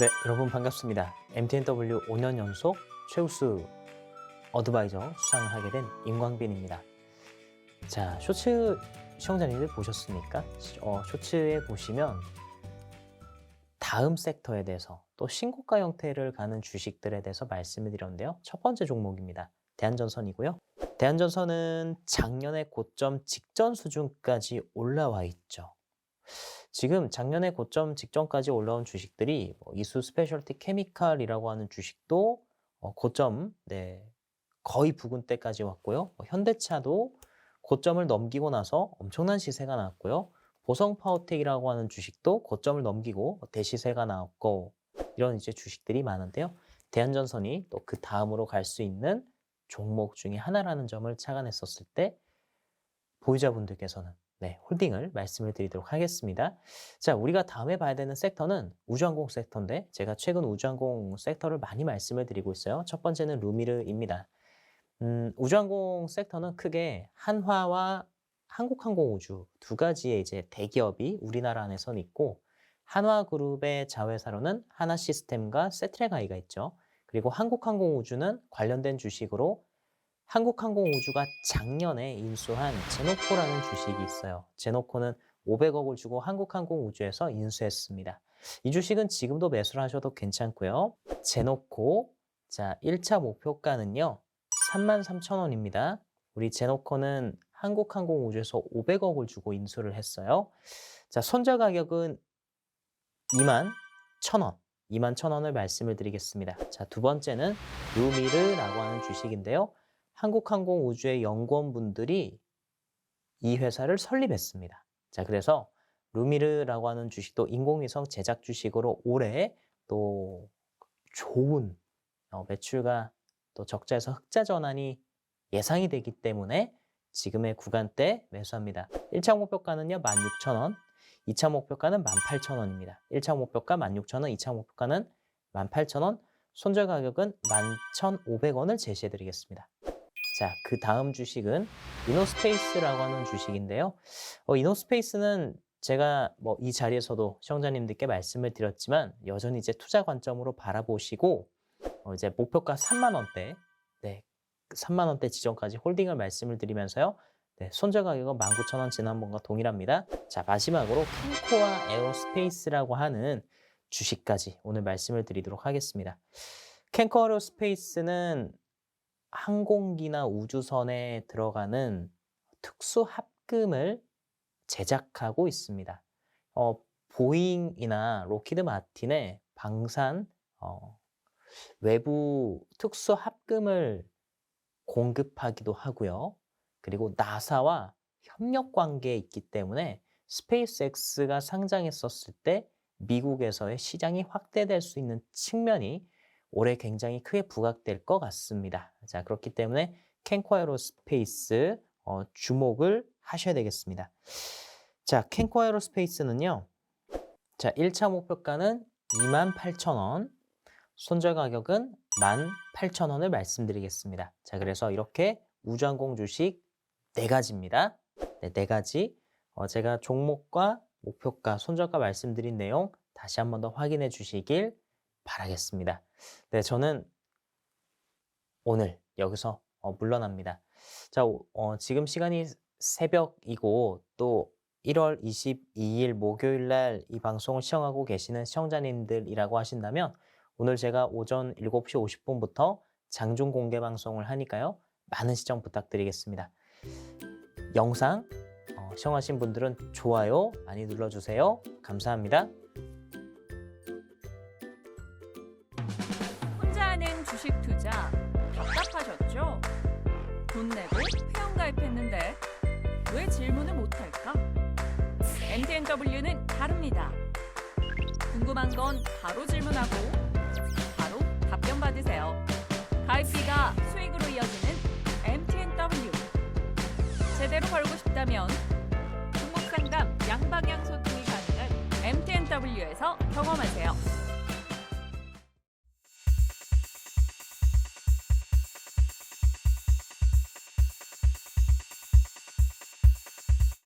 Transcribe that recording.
네, 여러분 반갑습니다. MTNW 5년 연속 최우수 어드바이저 수상을 하게 된 임광빈입니다. 자, 쇼츠 시청자님들 보셨습니까? 어, 쇼츠에 보시면 다음 섹터에 대해서 또 신고가 형태를 가는 주식들에 대해서 말씀을 드렸는데요. 첫 번째 종목입니다. 대한전선이고요. 대한전선은 작년의 고점 직전 수준까지 올라와 있죠. 지금 작년에 고점 직전까지 올라온 주식들이 뭐 이수 스페셜티 케미칼이라고 하는 주식도 어, 고점 네, 거의 부근대까지 왔고요. 뭐 현대차도 고점을 넘기고 나서 엄청난 시세가 나왔고요. 보성 파워텍이라고 하는 주식도 고점을 넘기고 대시세가 나왔고 이런 이제 주식들이 많은데요. 대한전선이 또 그 다음으로 갈 수 있는 종목 중에 하나라는 점을 착안했었을 때 보유자분들께서는 네, 홀딩을 말씀을 드리도록 하겠습니다. 자, 우리가 다음에 봐야 되는 섹터는 우주항공 섹터인데 제가 최근 우주항공 섹터를 많이 말씀을 드리고 있어요. 첫 번째는 루미르입니다. 음, 우주항공 섹터는 크게 한화와 한국항공우주 두 가지의 이제 대기업이 우리나라 안에선 있고 한화그룹의 자회사로는 하나시스템과 세트레가이가 있죠. 그리고 한국항공우주는 관련된 주식으로 한국항공우주가 작년에 인수한 제노코라는 주식이 있어요. 제노코는 500억을 주고 한국항공우주에서 인수했습니다. 이 주식은 지금도 매수를 하셔도 괜찮고요. 제노코, 자, 1차 목표가는요, 33,000원입니다. 우리 제노코는 한국항공우주에서 500억을 주고 인수를 했어요. 자, 손절 가격은 2만 1,000원. 2만 1,000원을 말씀을 드리겠습니다. 자, 두 번째는 루미르라고 하는 주식인데요. 한국항공 우주의 연구원분들이 이 회사를 설립했습니다. 자, 그래서 루미르라고 하는 주식도 인공위성 제작 주식으로 올해 또 좋은 어, 매출과 또 적자에서 흑자 전환이 예상이 되기 때문에 지금의 구간대 매수합니다. 1차 목표가는요, 16,000원, 2차 목표가는 18,000원입니다. 1차 목표가 16,000원, 2차 목표가는 18,000원, 손절 가격은 11,500원을 제시해 드리겠습니다. 자, 그 다음 주식은 이노스페이스라고 하는 주식인데요. 어, 이노스페이스는 제가 뭐 이 자리에서도 시청자님들께 말씀을 드렸지만 여전히 이제 투자 관점으로 바라보시고 어, 이제 목표가 3만 원대, 네, 3만 원대 지점까지 홀딩을 말씀을 드리면서요. 네, 손절 가격은 19,000원 지난번과 동일합니다. 자, 마지막으로 캔코아 에어스페이스라고 하는 주식까지 오늘 말씀을 드리도록 하겠습니다. 캔코아 에어스페이스는 항공기나 우주선에 들어가는 특수 합금을 제작하고 있습니다. 어, 보잉이나 로키드 마틴의 방산 어, 외부 특수 합금을 공급하기도 하고요. 그리고 나사와 협력 관계에 있기 때문에 스페이스X가 상장했었을 때 미국에서의 시장이 확대될 수 있는 측면이 올해 굉장히 크게 부각될 것 같습니다. 자, 그렇기 때문에 캔코에로스페이스 어, 주목을 하셔야 되겠습니다. 자, 캔코에로스페이스는요. 자, 1차 목표가는 28,000원, 손절 가격은 18,000원을 말씀드리겠습니다. 자, 그래서 이렇게 우주항공 주식 네 가지입니다. 네, 네 가지. 어, 제가 종목과 목표가, 손절가 말씀드린 내용 다시 한 번 더 확인해 주시길 바라겠습니다. 네, 저는 오늘 여기서 어, 물러납니다. 자, 어, 지금 시간이 새벽이고 또 1월 22일 목요일 날 이 방송을 시청하고 계시는 시청자님들이라고 하신다면 오늘 제가 오전 7시 50분부터 장중 공개 방송을 하니까요. 많은 시청 부탁드리겠습니다. 영상 어, 시청하신 분들은 좋아요 많이 눌러주세요. 감사합니다. 투자 답답하셨죠? 돈 내고 회원 가입했는데 왜 질문을 못할까? MTNW는 다릅니다. 궁금한 건 바로 질문하고 바로 답변 받으세요. 가입비가 수익으로 이어지는 MTNW. 제대로 벌고 싶다면 종목 상담 양방향 소통이 가능한 MTNW에서 경험하세요.